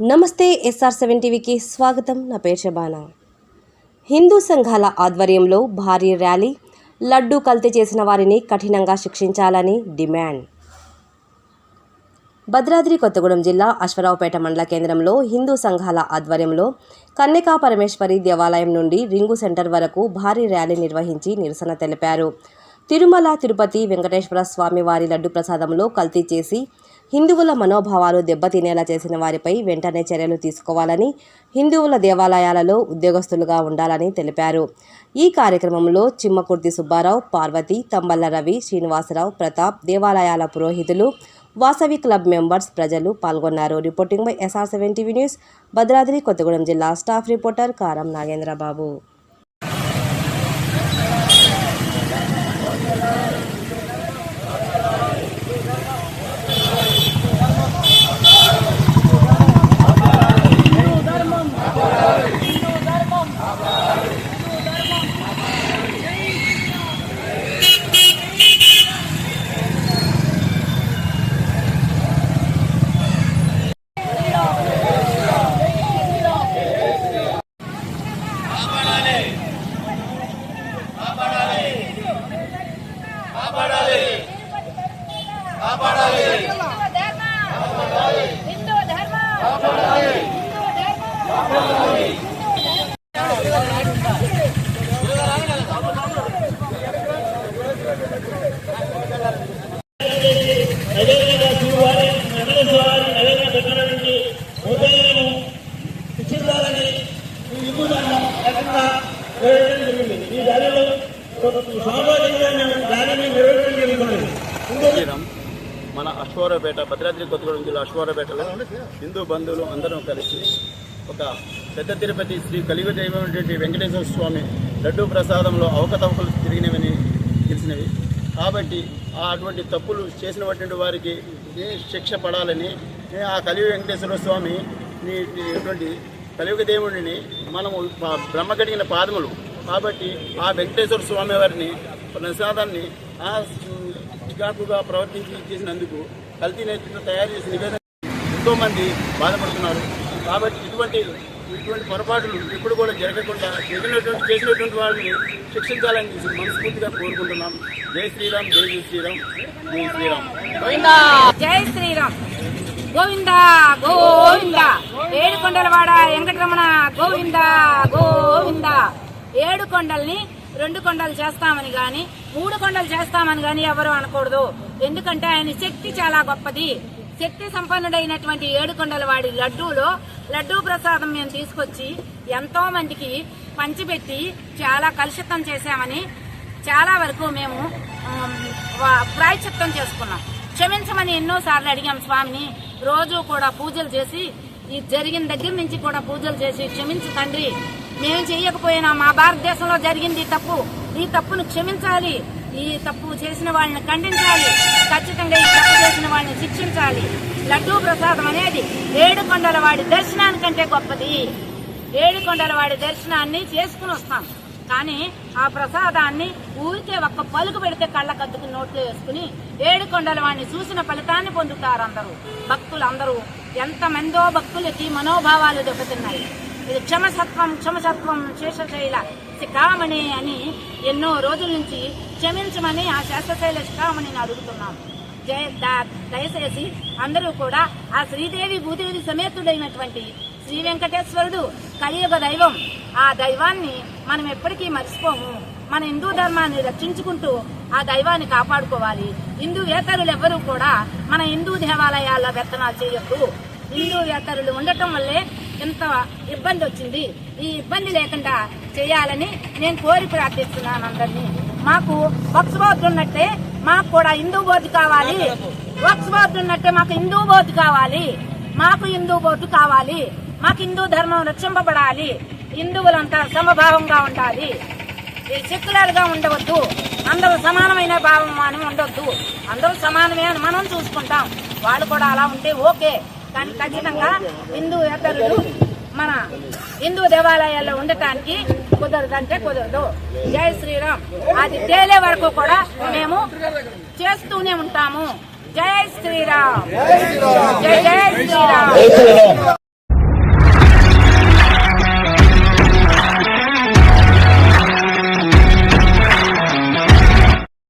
నమస్తే SR seven టీవీకి స్వాగతం. నా పేరు షబానా హిందూ సంఘాల ఆధ్వర్యంలో భారీ ర్యాలీ లడ్డూ కల్తీ చేసిన వారిని కఠినంగా శిక్షించాలని డిమాండ్. భద్రాద్రి కొత్తగూడెం జిల్లా అశ్వరావుపేట మండల కేంద్రంలో హిందూ సంఘాల ఆధ్వర్యంలో కన్యకా పరమేశ్వరి దేవాలయం నుండి రింగు సెంటర్ వరకు భారీ ర్యాలీ నిర్వహించి నిరసన తెలిపారు. తిరుమల తిరుపతి వెంకటేశ్వర స్వామి వారి లడ్డు ప్రసాదంలో కల్తీ చేసి హిందువుల మనోభావాలు దెబ్బతినేలా చేసిన వారిపై వెంటనే చర్యలు తీసుకోవాలని హిందువుల దేవాలయాలలో ఉద్యోగస్తులుగా ఉండాలని తెలిపారు. ఈ కార్యక్రమంలో చిమ్మకుర్తి సుబ్బారావు పార్వతి తంబల్ల రవి శ్రీనివాసరావు ప్రతాప్ దేవాలయాల పురోహితులు వాసవి క్లబ్ మెంబర్స్ ప్రజలు పాల్గొన్నారు. Reporting by SR seven TV news Bhadradri Kothagudem జిల్లా స్టాఫ్ రిపోర్టర్ కారం నాగేంద్రబాబు హిందూ ధర్మ హిందూ ధర్మ హిందూ ధర్మ అదేవిధంగా శ్రీవారి వెంకటేశ్వర వారి అదేవిధంగా కాపాడాలి. కాపాడాలి. ఉదయం శిక్షించాలని ఈ హిందూ ధర్మం ఈ శ్రీరామ్ మన అశ్వారపేట భద్రాద్రి కొత్తగూడెం జిల్లా అశ్వారపేటలో హిందూ బంధువులు అందరం కలిసి ఒక పెద్ద తిరుపతి శ్రీ కలియుగ దైవమైనటువంటి వెంకటేశ్వర స్వామి లడ్డూ ప్రసాదంలో అవకతవకలు తిరిగినవని తెలిసినవి. కాబట్టి ఆ అటువంటి తప్పులు చేసినటువంటి వారికి ఏ శిక్ష పడాలని ఆ కలియుగ వెంకటేశ్వర స్వామి నీ- కలియుగ దేవుడిని మనము బ్రహ్మ కడిగిన పాదములు కాబట్టి ఆ వెంకటేశ్వర స్వామి వారిని ప్రసాదాన్ని ఆ చికాకుగా ప్రవర్తించి చేసినందుకు కల్తీ నేతృత్వం తయారు చేసిన నివేదన ఎంతో మంది బాధపడుతున్నారు. కాబట్టి ఇటువంటి ఇటువంటి పొరపాట్లు ఇప్పుడు కూడా జరగకుండా జరిగినటువంటి చేసినటువంటి వాళ్ళని శిక్షించాలని మనస్ఫూర్తిగా కోరుకుంటున్నాం. జై శ్రీరామ్ జై జై శ్రీరామ్ జై శ్రీరామ్. జై శ్రీరామ్. గోవింద గోవింద. ఏడుకొండలవాడ వెంకటరమణ గోవింద గోవింద. ఏడు కొండల్ని రెండు కొండలు చేస్తామని గాని మూడు కొండలు చేస్తామని గాని ఎవరు అనకూడదు. ఎందుకంటే ఆయన శక్తి చాలా గొప్పది. శక్తి సంపన్నుడైనటువంటి ఏడు కొండల వాడి లడ్డూలో లడ్డూ ప్రసాదం మేము తీసుకొచ్చి ఎంతో మందికి పంచిపెట్టి చాలా కలుషితం చేశామని చాలా వరకు మేము ఆమ్, చేసుకున్నాం. క్షమించమని ఎన్నో సార్లు అడిగాం స్వామిని. రోజు కూడా పూజలు చేసి ఈ జరిగిన దగ్గర నుంచి కూడా పూజలు చేసి క్షమించు తండ్రి. మేము చేయకపోయినా మా భారతదేశంలో జరిగింది ఈ తప్పు. ఈ తప్పును క్షమించాలి. ఈ తప్పు చేసిన వాళ్ళని ఖండించాలి. ఖచ్చితంగా ఈ తప్పు చేసిన వాళ్ళని శిక్షించాలి. లడ్డూ ప్రసాదం అనేది ఏడుకొండల వాడి దర్శనానికంటే గొప్పది. ఏడుకొండల వాడి దర్శనాన్ని చేసుకుని వస్తాం. కానీ ఆ ప్రసాదాన్ని ఊరికే ఒక్క పలుకు పెడితే కళ్ళ కద్దుకు నోట్లో వేసుకుని ఏడుకొండల వాడిని చూసిన ఫలితాన్ని పొందుతారు అందరూ. భక్తులు అందరూ ఎంతమందో భక్తులకి మనోభావాలు దెబ్బతిన్నాయి. క్షమసత్వం క్షమసత్వం శేషశైల. శిఖామణి అని ఎన్నో రోజుల నుంచి క్షమించమని ఆ శేషశైల శిఖామణిని అడుగుతున్నాం. జయ దయచేసి అందరూ కూడా ఆ శ్రీదేవి భూదేవి సమేతుడైనటువంటి శ్రీ వెంకటేశ్వరుడు కలియుగ దైవం. ఆ దైవాన్ని మనం ఎప్పటికీ మర్చిపోము. మన హిందూ ధర్మాన్ని రక్షించుకుంటూ ఆ దైవాన్ని కాపాడుకోవాలి. హిందూ వేతరులు ఎవ్వరూ కూడా మన హిందూ దేవాలయాల్లో వ్యర్థనాలు చేయొద్దు. హిందూ వేతరులు ఉండటం వల్లే ఇంత ఇబ్బంది వచ్చింది? ఈ ఇబ్బంది లేకుండా చేయాలని నేను కోరి ప్రార్థిస్తున్నాను అందరినీ. మాకు వక్స్ బోర్డు ఉన్నట్టే మాకు కూడా హిందూ బోర్డు కావాలి. వక్స్ బోర్డు ఉన్నట్టే మాకు హిందూ బోర్డు కావాలి. మాకు హిందూ బోర్డు కావాలి. మాకు హిందూ ధర్మం రక్షింపబడాలి. హిందువులంతా సమభావంగా ఉండాలి. ఈ సెక్యులర్గా ఉండవద్దు. అందరూ సమానమైన భావం అని ఉండొద్దు. అందరూ సమానమే అని మనం చూసుకుంటాం. వాళ్ళు కూడా అలా ఉంటే ఓకే. కానీ ఖచ్చితంగా హిందూ ఏతరులు మన హిందూ దేవాలయాల్లో ఉండటానికి కుదరదంటే కుదరదు. జై శ్రీరామ్. అది తేలే వరకు కూడా మేము చేస్తూనే ఉంటాము. జై శ్రీరామ్. జై జై శ్రీరామ్.